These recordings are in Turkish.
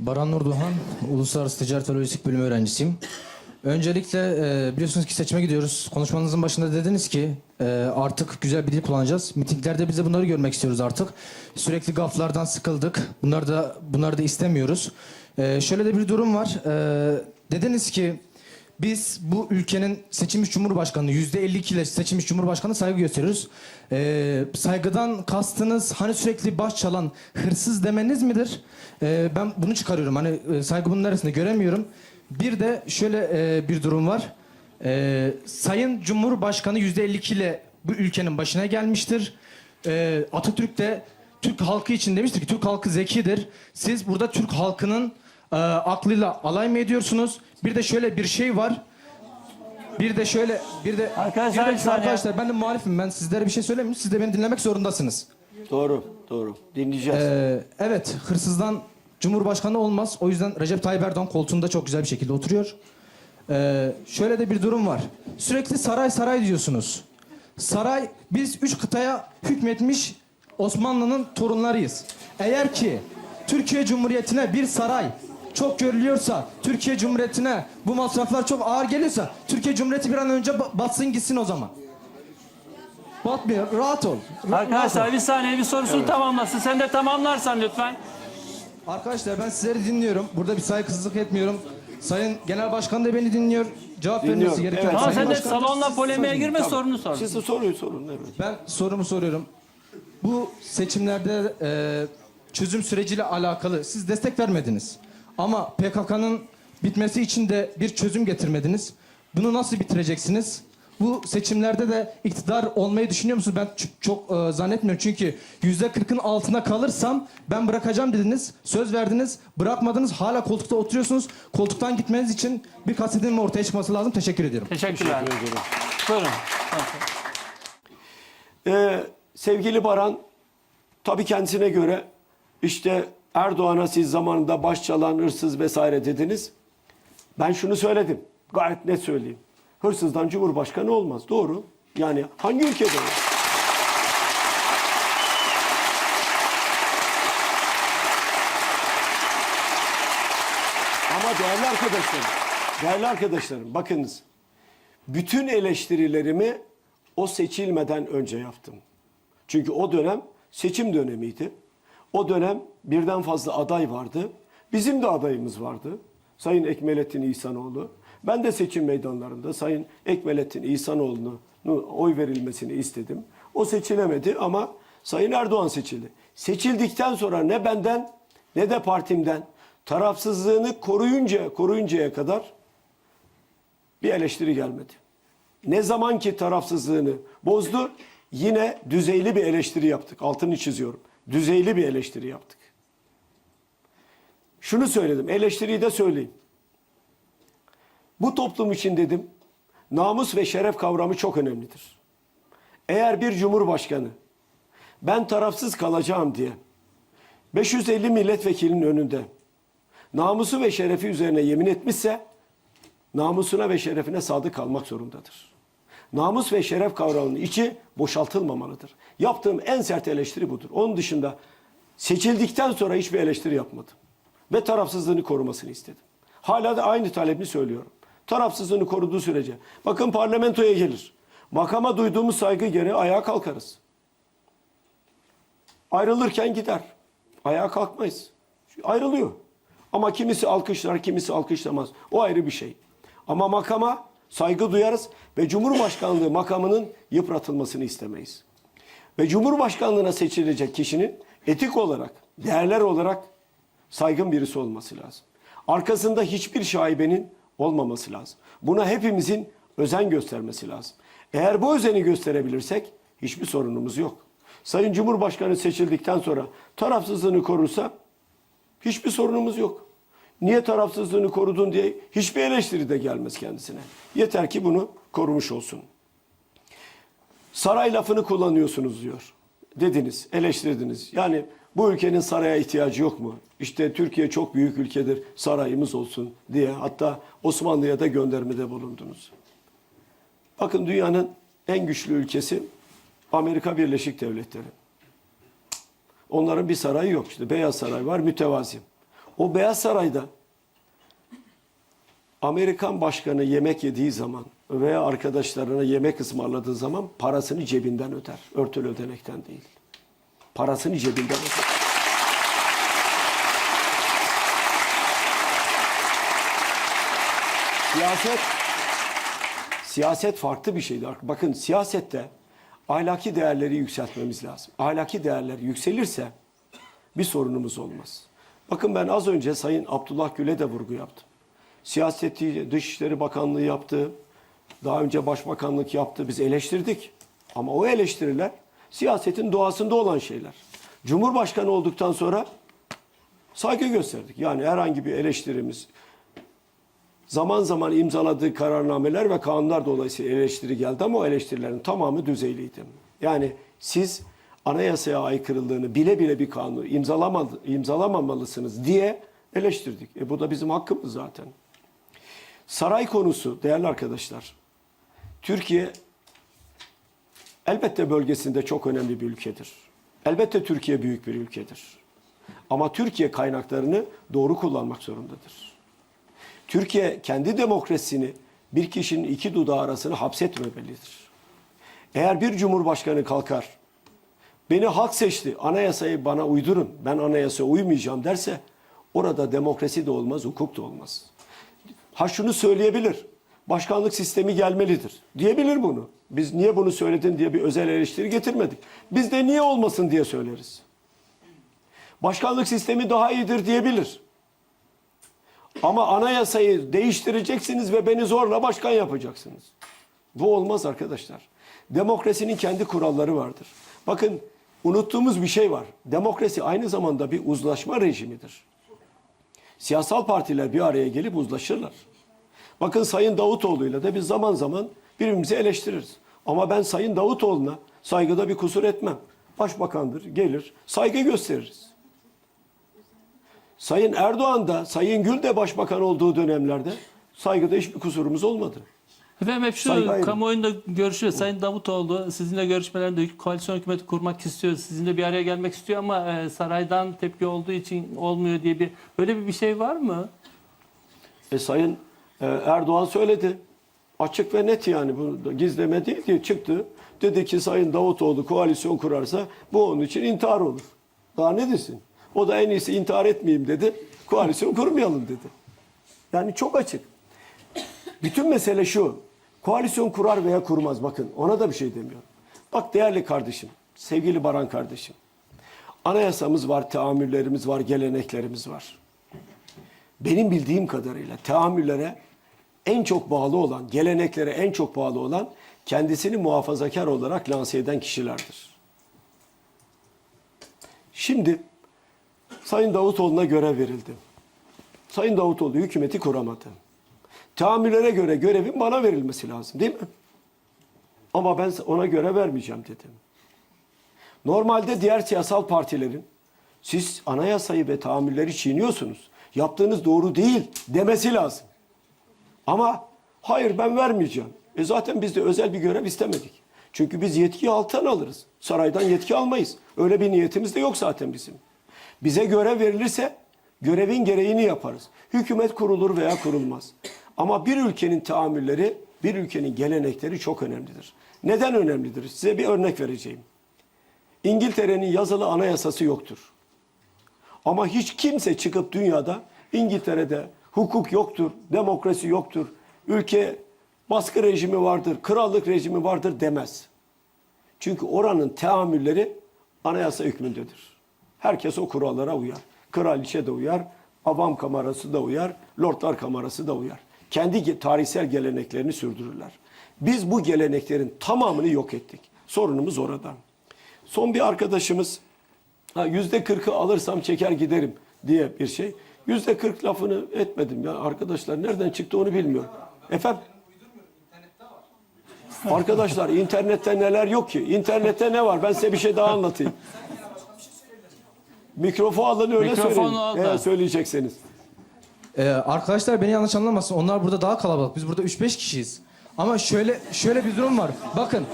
Baran Nurduhan, Uluslararası Ticaret ve Lojistik Bölümü öğrencisiyim. Öncelikle e, biliyorsunuz ki seçime gidiyoruz. Konuşmanızın başında dediniz ki e, artık güzel bir dil kullanacağız. Mitinglerde biz de bunları görmek istiyoruz artık. Sürekli gaflardan sıkıldık. Bunları da bunları da istemiyoruz. E, şöyle de bir durum var. Dediniz ki biz bu ülkenin seçilmiş cumhurbaşkanı yüzde 52 ile seçilmiş cumhurbaşkanı saygı gösteriyoruz. Ee, saygıdan kastınız hani sürekli baş çalan hırsız demeniz midir? Ee, ben bunu çıkarıyorum. Hani e, saygı bunun neresinde göremiyorum. Bir de şöyle e, bir durum var. Ee, Sayın Cumhurbaşkanı yüzde 52 ile bu ülkenin başına gelmiştir. Ee, Atatürk de Türk halkı için demiştir ki Türk halkı zekidir. Siz burada Türk halkının e, aklıyla alay mı ediyorsunuz? Bir de şöyle bir şey var. Bir de şöyle bir de Arkadaşlar, bir de bir saniye. arkadaşlar ben de muhalifim. Ben sizlere bir şey söylemiyorum. Siz de beni dinlemek zorundasınız. Doğru, doğru. Dinleyeceğiz. Ee, evet, hırsızdan Cumhurbaşkanı olmaz. O yüzden Recep Tayyip Erdoğan koltuğunda çok güzel bir şekilde oturuyor. Ee, şöyle de bir durum var. Sürekli saray saray diyorsunuz. Saray, biz üç kıtaya hükmetmiş Osmanlı'nın torunlarıyız. Eğer ki Türkiye Cumhuriyeti'ne bir saray çok görülüyorsa, Türkiye Cumhuriyeti'ne bu masraflar çok ağır geliyorsa, Türkiye Cumhuriyeti bir an önce ba- batsın gitsin o zaman. Batmıyor, rahat ol. Ra- rahat ol. Arkadaşlar bir saniye bir sorusunu tamamlasın. Sen de tamamlarsan lütfen. Arkadaşlar ben sizleri dinliyorum. Burada bir saygısızlık etmiyorum. Sayın Genel Başkan da beni dinliyor. Cevap vermesi Dinliyorum, gerekiyor. evet. Ama sen de salonla polemiğe girme sorunu sor. Siz de soruyu sorun. Evet. Ben sorumu soruyorum. Bu seçimlerde e, çözüm süreciyle alakalı siz destek vermediniz. Ama PKK'nın bitmesi için de bir çözüm getirmediniz. Bunu nasıl bitireceksiniz? Bu seçimlerde de iktidar olmayı düşünüyor musunuz? Ben çok e, zannetmiyorum. Çünkü yüzde kırkın altına kalırsam ben bırakacağım dediniz. Söz verdiniz. Bırakmadınız. Hala koltukta oturuyorsunuz. Koltuktan gitmeniz için bir kasetin ortaya çıkması lazım. Teşekkür ediyorum. Teşekkürler. Buyurun. Ee, sevgili Baran, tabii kendisine göre işte Erdoğan'a siz zamanında baş çalan hırsız vesaire dediniz. Ben şunu söyledim. Gayet net söyleyeyim. Hırsızdan Cumhurbaşkanı olmaz. Doğru. Yani hangi ülkede? Ama değerli arkadaşlarım, değerli arkadaşlarım bakınız. Bütün eleştirilerimi o seçilmeden önce yaptım. Çünkü o dönem seçim dönemiydi. O dönem birden fazla aday vardı. Bizim de adayımız vardı. Sayın Ekmelettin İhsanoğlu. Ben de seçim meydanlarında Sayın Ekmelettin İhsanoğlu'na oy verilmesini istedim. O seçilemedi ama Sayın Erdoğan seçildi. Seçildikten sonra ne benden ne de partimden tarafsızlığını koruyunca koruyuncaya kadar bir eleştiri gelmedi. Ne zaman ki tarafsızlığını bozdu yine düzeyli bir eleştiri yaptık. Altını çiziyorum. Düzeyli bir eleştiri yaptık. Şunu söyledim. Eleştiriyi de söyleyeyim. Bu toplum için dedim namus ve şeref kavramı çok önemlidir. Eğer bir cumhurbaşkanı ben tarafsız kalacağım diye 550 milletvekilinin önünde namusu ve şerefi üzerine yemin etmişse namusuna ve şerefine sadık kalmak zorundadır. Namus ve şeref kavramının içi boşaltılmamalıdır. Yaptığım en sert eleştiri budur. Onun dışında seçildikten sonra hiçbir eleştiri yapmadım. Ve tarafsızlığını korumasını istedim. Hala da aynı talebini söylüyorum. Tarafsızlığını koruduğu sürece. Bakın parlamentoya gelir. Makama duyduğumuz saygı gereği ayağa kalkarız. Ayrılırken gider. Ayağa kalkmayız. Ayrılıyor. Ama kimisi alkışlar, kimisi alkışlamaz. O ayrı bir şey. Ama makama saygı duyarız ve Cumhurbaşkanlığı makamının yıpratılmasını istemeyiz. Ve Cumhurbaşkanlığına seçilecek kişinin etik olarak, değerler olarak saygın birisi olması lazım. Arkasında hiçbir şaibenin olmaması lazım. Buna hepimizin özen göstermesi lazım. Eğer bu özeni gösterebilirsek hiçbir sorunumuz yok. Sayın Cumhurbaşkanı seçildikten sonra tarafsızlığını korursa Hiçbir sorunumuz yok. Niye tarafsızlığını korudun diye hiçbir eleştiri de gelmez kendisine. Yeter ki bunu korumuş olsun. Saray lafını kullanıyorsunuz diyor. Dediniz, eleştirdiniz. Yani bu ülkenin saraya ihtiyacı yok mu? İşte Türkiye çok büyük ülkedir, sarayımız olsun diye. Hatta Osmanlı'ya da göndermede bulundunuz. Bakın dünyanın en güçlü ülkesi Amerika Birleşik Devletleri. Onların bir sarayı yok işte. Beyaz Saray var mütevazi. O Beyaz Saray'da Amerikan başkanı yemek yediği zaman veya arkadaşlarına yemek ısmarladığı zaman parasını cebinden öder. Örtülü ödenekten değil. Parasını cebinden öder. Siyaset siyaset farklı bir şeydir. Bakın siyasette ahlaki değerleri yükseltmemiz lazım. Ahlaki değerler yükselirse bir sorunumuz olmaz. Bakın ben az önce Sayın Abdullah Gül'e de vurgu yaptım. Siyaseti Dışişleri Bakanlığı yaptı. Daha önce Başbakanlık yaptı. Biz eleştirdik. Ama o eleştiriler siyasetin doğasında olan şeyler. Cumhurbaşkanı olduktan sonra saygı gösterdik. Yani herhangi bir eleştirimiz, zaman zaman imzaladığı kararnameler ve kanunlar dolayısıyla eleştiri geldi ama o eleştirilerin tamamı düzeyliydi. Yani siz anayasaya aykırılığını bile bile bir kanunu imzalamamalısınız diye eleştirdik. E bu da bizim hakkımız zaten. Saray konusu değerli arkadaşlar. Türkiye elbette bölgesinde çok önemli bir ülkedir. Elbette Türkiye büyük bir ülkedir. Ama Türkiye kaynaklarını doğru kullanmak zorundadır. Türkiye kendi demokrasisini bir kişinin iki dudağı arasını hapsetmemelidir. Eğer bir cumhurbaşkanı kalkar, beni halk seçti, anayasayı bana uydurun, ben anayasaya uymayacağım derse, orada demokrasi de olmaz, hukuk da olmaz. Ha şunu söyleyebilir, başkanlık sistemi gelmelidir. Diyebilir bunu. Biz niye bunu söyledin diye bir özel eleştiri getirmedik. Biz de niye olmasın diye söyleriz. Başkanlık sistemi daha iyidir diyebilir. Ama anayasayı değiştireceksiniz ve beni zorla başkan yapacaksınız. Bu olmaz arkadaşlar. Demokrasinin kendi kuralları vardır. Bakın unuttuğumuz bir şey var. Demokrasi aynı zamanda bir uzlaşma rejimidir. Siyasal partiler bir araya gelip uzlaşırlar. Bakın Sayın Davutoğlu'yla da biz zaman zaman birbirimizi eleştiririz. Ama ben Sayın Davutoğlu'na saygıda bir kusur etmem. Başbakandır, gelir, saygı gösteririz. Sayın Erdoğan da, Sayın Gül de başbakan olduğu dönemlerde saygıda hiçbir kusurumuz olmadı. Efendim hep şu ayrı. kamuoyunda görüşüyor. Sayın Davutoğlu sizinle görüşmelerinde koalisyon hükümeti kurmak istiyor. Sizinle bir araya gelmek istiyor ama e, saraydan tepki olduğu için olmuyor diye bir böyle bir, bir şey var mı? E Sayın e, Erdoğan söyledi. Açık ve net yani bu gizleme değil diye çıktı. Dedi ki Sayın Davutoğlu koalisyon kurarsa bu onun için intihar olur. Daha ne desin? O da en iyisi intihar etmeyeyim dedi. Koalisyon kurmayalım dedi. Yani çok açık. Bütün mesele şu. Koalisyon kurar veya kurmaz bakın ona da bir şey demiyorum. Bak değerli kardeşim, sevgili Baran kardeşim. Anayasamız var, teamüllerimiz var, geleneklerimiz var. Benim bildiğim kadarıyla teamüllere en çok bağlı olan, geleneklere en çok bağlı olan kendisini muhafazakar olarak lanse eden kişilerdir. Şimdi Sayın Davutoğlu'na görev verildi. Sayın Davutoğlu hükümeti kuramadı. Teamüllere göre görevin bana verilmesi lazım değil mi? Ama ben ona göre vermeyeceğim dedim. Normalde diğer siyasal partilerin siz anayasayı ve tahammülleri çiğniyorsunuz. Yaptığınız doğru değil demesi lazım. Ama hayır ben vermeyeceğim. E zaten biz de özel bir görev istemedik. Çünkü biz yetkiyi alttan alırız. Saraydan yetki almayız. Öyle bir niyetimiz de yok zaten bizim. Bize görev verilirse görevin gereğini yaparız. Hükümet kurulur veya kurulmaz. Ama bir ülkenin tahammülleri, bir ülkenin gelenekleri çok önemlidir. Neden önemlidir? Size bir örnek vereceğim. İngiltere'nin yazılı anayasası yoktur. Ama hiç kimse çıkıp dünyada İngiltere'de hukuk yoktur, demokrasi yoktur, ülke baskı rejimi vardır, krallık rejimi vardır demez. Çünkü oranın teamülleri anayasa hükmündedir. Herkes o kurallara uyar. Kraliçe de uyar, avam kamerası da uyar, lordlar kamerası da uyar. Kendi tarihsel geleneklerini sürdürürler. Biz bu geleneklerin tamamını yok ettik. Sorunumuz orada. Son bir arkadaşımız yüzde kırkı alırsam çeker giderim diye bir şey. Yüzde kırk lafını etmedim ya arkadaşlar nereden çıktı onu bilmiyorum. Efendim? Arkadaşlar internette neler yok ki? İnternette ne var? Ben size bir şey daha anlatayım. Mikrofon alın öyle Mikrofonu söyleyin. al. Eğer söyleyecekseniz. Ee, arkadaşlar beni yanlış anlamasın. Onlar burada daha kalabalık. Biz burada 3-5 kişiyiz. Ama şöyle şöyle bir durum var. Bakın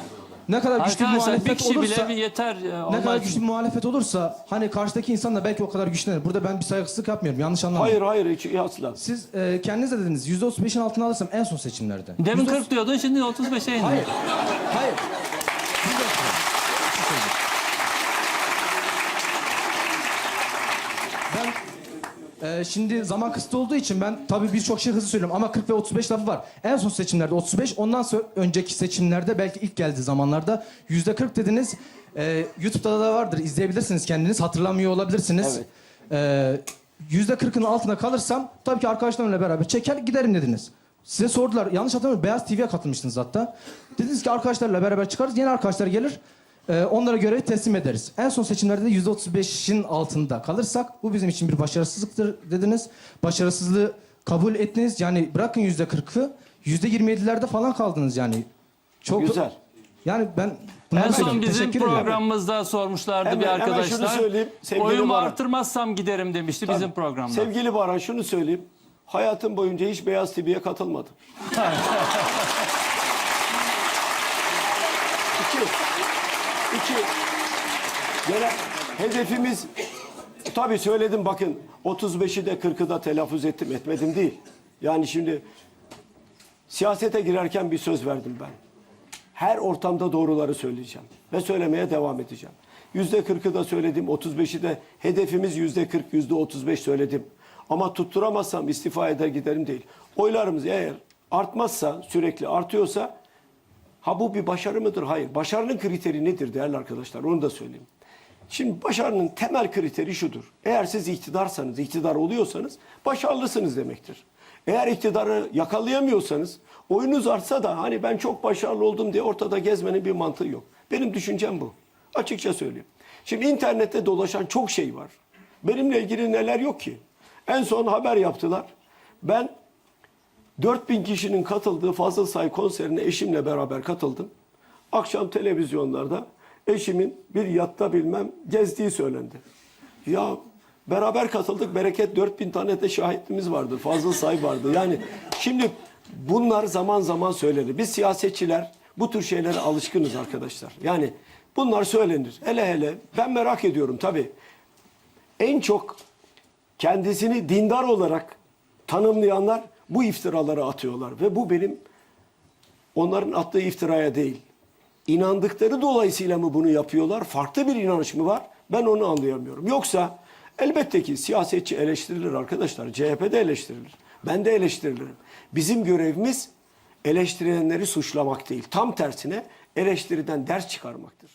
ne kadar güçlü bir Arkadaşlar bir muhalefet kişi olursa bile bir yeter. e, ne Allah kadar için. güçlü bir muhalefet olursa hani karşıdaki insan da belki o kadar güçlenir. Burada ben bir saygısızlık yapmıyorum. Yanlış anlamayın. Hayır hayır hiç asla. Siz e, kendiniz de dediniz %35'in altına alırsam en son seçimlerde. Demin Yüzde- 40 diyordun şimdi 35'e indin. Hayır. Hayır. Bir dakika. Bir şey söyleyeyim. Ben e, şimdi zaman kısıtlı olduğu için ben tabii birçok şey hızlı söylüyorum ama 40 ve 35 lafı var. En son seçimlerde 35, ondan sonra önceki seçimlerde belki ilk geldiği zamanlarda yüzde 40 dediniz. E, YouTube'da da vardır izleyebilirsiniz kendiniz hatırlamıyor olabilirsiniz. Evet. E, Yüzde 40'ın altına kalırsam tabii ki arkadaşlarımla beraber çeker giderim dediniz. Size sordular. Yanlış hatırlamıyorum. Beyaz TV'ye katılmıştınız hatta. Dediniz ki arkadaşlarla beraber çıkarız. Yeni arkadaşlar gelir. E, onlara görevi teslim ederiz. En son seçimlerde de yüzde 35'in altında kalırsak bu bizim için bir başarısızlıktır dediniz. Başarısızlığı kabul ettiniz. Yani bırakın yüzde 40'ı yüzde 27'lerde falan kaldınız yani. Çok Güzel. Yani ben En son bizim Teşekkür ederim. programımızda sormuşlardı Hemen- bir hemen şunu arkadaşlar. söyleyeyim, sevgili Oyumu Baran. artırmazsam giderim demişti bizim programda. Sevgili Baran şunu söyleyeyim. Hayatım boyunca hiç Beyaz TV'ye katılmadım. iki. Gene hedefimiz tabii söyledim bakın 35'i de 40'ı da telaffuz ettim etmedim değil. Yani şimdi siyasete girerken bir söz verdim ben. Her ortamda doğruları söyleyeceğim ve söylemeye devam edeceğim. Yüzde 40'ı da söyledim, 35'i de hedefimiz yüzde 40, yüzde 35 söyledim. Ama tutturamazsam istifa eder giderim değil. Oylarımız eğer artmazsa, sürekli artıyorsa ha bu bir başarı mıdır? Hayır. Başarının kriteri nedir değerli arkadaşlar? Onu da söyleyeyim. Şimdi başarının temel kriteri şudur. Eğer siz iktidarsanız, iktidar oluyorsanız başarılısınız demektir. Eğer iktidarı yakalayamıyorsanız oyunuz artsa da hani ben çok başarılı oldum diye ortada gezmenin bir mantığı yok. Benim düşüncem bu. Açıkça söyleyeyim. Şimdi internette dolaşan çok şey var. Benimle ilgili neler yok ki? En son haber yaptılar. Ben 4000 kişinin katıldığı Fazıl Say konserine eşimle beraber katıldım. Akşam televizyonlarda eşimin bir yatta bilmem gezdiği söylendi. Ya beraber katıldık bereket 4000 tane de şahitimiz vardı. Fazıl Say vardı. Yani şimdi bunlar zaman zaman söylenir. Biz siyasetçiler bu tür şeylere alışkınız arkadaşlar. Yani bunlar söylenir. Hele hele ben merak ediyorum tabii. En çok kendisini dindar olarak tanımlayanlar bu iftiraları atıyorlar. Ve bu benim onların attığı iftiraya değil. İnandıkları dolayısıyla mı bunu yapıyorlar? Farklı bir inanış mı var? Ben onu anlayamıyorum. Yoksa elbette ki siyasetçi eleştirilir arkadaşlar. CHP'de eleştirilir. Ben de eleştirilirim. Bizim görevimiz eleştirilenleri suçlamak değil. Tam tersine eleştiriden ders çıkarmaktır.